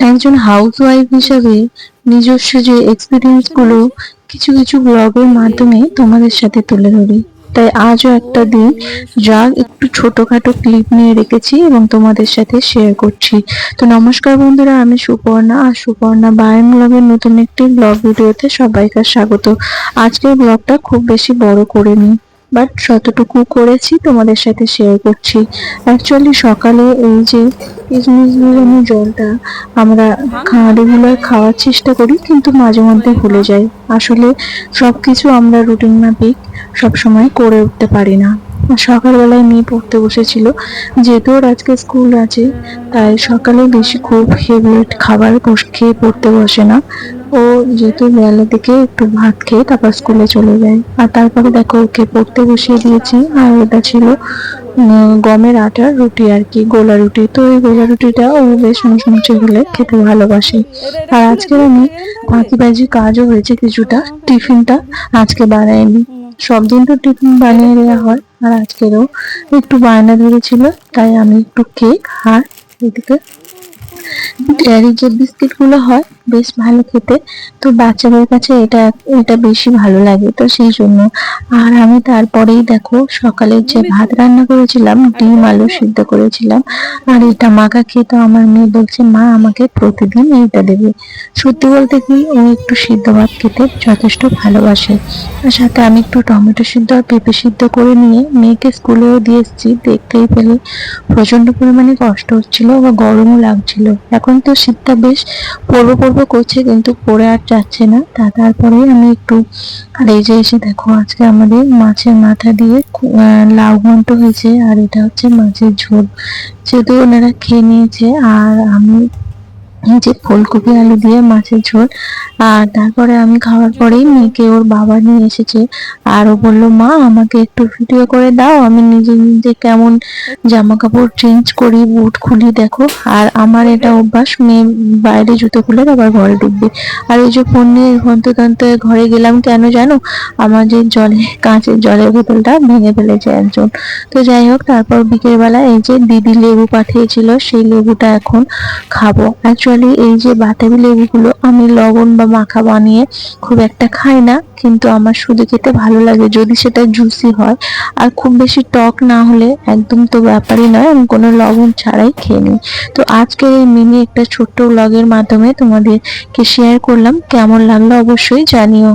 একজন house wife হিসাবে নিজস্ব যে এক্সপিরিয়েন্সগুলো কিছু কিছু ব্লগের মাধ্যমে তোমাদের সাথে তুলে ধরি। তাই আজও একটা দিন যা একটু ছোটখাটো ক্লিপ নিয়ে রেখেছি এবং তোমাদের সাথে শেয়ার করছি। তো নমস্কার বন্ধুরা, আমি সুপর্ণা, আর সুপর্ণা বায়ন ব্লগের নতুন একটি ব্লগ ভিডিওতে সবাইকে স্বাগত। আজকের ব্লগটা খুব বেশি বড় করিনি বাট যতটুকু করেছি তোমাদের সাথে শেয়ার করছি। অ্যাকচুয়ালি সকালে এই যে কিশমিশ বিরিয়ানি জলটা আমরা রেগুলার খাওয়ার চেষ্টা করি কিন্তু মাঝে মধ্যে ভুলে যাই। আসলে সব কিছু আমরা রুটিন মাফিক সবসময় করে উঠতে পারি না। সকালবেলায় মেয়ে পড়তে বসেছিল যেহেতু ওর আজকে স্কুল আছে তাই সকালে বেশি খুব হেভি খাবার খেয়ে পড়তে বসে না। ও যেহেতু বেলা দিকে একটু ভাত খেয়ে তারপর স্কুলে চলে যায়। আর তারপরে দেখো ওকে পড়তে বসিয়ে দিয়েছি। আর ওটা ছিল গমের আটার রুটি আর কি, গোলা রুটি। তো এই গোলা রুটিটা ও বেশ মুচমুচে হলে খেতে ভালোবাসে। আর আজকে আমি ফাঁকি বাজি কাজও হয়েছে কিছুটা, টিফিনটা আজকে বানাইনি। সব দিন তো টিফিন বানিয়ে দেওয়া হয়, আর আজকেরও একটু বায়না ধরেছিল, তাই আমি একটু কেক আর এদিকে ডেয়ারি যে বিস্কিটগুলো হয়, বেশ ভালো খেতে। তো বাচ্চাদের কাছে এটা এটা বেশি ভালো লাগে। তো সেই জন্য। আর আমি তারপরেই দেখো, সকালে যে ভাত রান্না করেছিলাম, ডিম আলু সিদ্ধ করেছিলাম। আর এটা মাখা খেয়ে তো আমার মেয়ে বলছে, মা, আমাকে প্রতিদিন এইটা দেবে। সত্যি বলতে কি, ও একটু সিদ্ধ ভাত খেতে যথেষ্ট ভালোবাসে। আর সাথে আমি একটু টমেটো সিদ্ধ আর পেঁপে সিদ্ধ করে নিয়ে মেয়েকে স্কুলেও দিয়ে এসেছি। দেখতেই পেলে প্রচণ্ড পরিমাণে কষ্ট হচ্ছিল বা গরমও লাগছিল। এখন তো শীতটা বেশ পড়ব পড়ব করছে, কিন্তু পরে আর যাচ্ছে না। তা তারপরে আমি একটু আর এই যে এসে দেখো, আজকে আমাদের মাছের মাথা দিয়ে লাউ ঘন্ট হয়েছে, আর এটা হচ্ছে মাছের ঝোল। যেহেতু ওনারা খেয়ে নিয়েছে, আর আমি যে ফুলকপি, আলু দিয়ে মাছের ঝোল, আর তারপরে আমি খাওয়ার পরেই মেয়েকে ওর বাবা নিয়ে এসেছে। আর ও বলল, মা, আমাকে একটু ভিডিও করে দাও, আমি নিজে নিজে কেমন জামা কাপড় চেঞ্জ করি, বুট খুলি, দেখো। আর আমার এটা অভ্যাস, মেয়ে বাইরে জুতো খুলে আবার ঘরে ঢুকবে। আর এই যে ফোন নিয়ে ঘন্টতন্ত্র ঘরে গেলাম, কেন জানো? আমার যে জলে, কাঁচের জলের বোতলটা ভেঙে ফেলেছে একজন। তো যাই হোক, তারপর বিকেলবেলা এই যে দিদি লেবু পাঠিয়েছিল, সেই লেবুটা এখন খাব। অ্যাকচুয়ালি এই যে বাতাবি লেবুগুলো আমি লবণ বা মাখা বানিয়ে খুব একটা খাই না, কিন্তু আমার শুধু খেতে ভালো লাগে যদি সেটা জুসি হয়। আর খুব বেশি টক না হলে একদম তো ব্যাপারই নয়, আমি কোনো লবণ ছাড়াই খেয়ে নিই। তো আজকে এই মিনি একটা ছোট্ট ব্লগের মাধ্যমে তোমাদেরকে শেয়ার করলাম, কেমন লাগল অবশ্যই জানিও।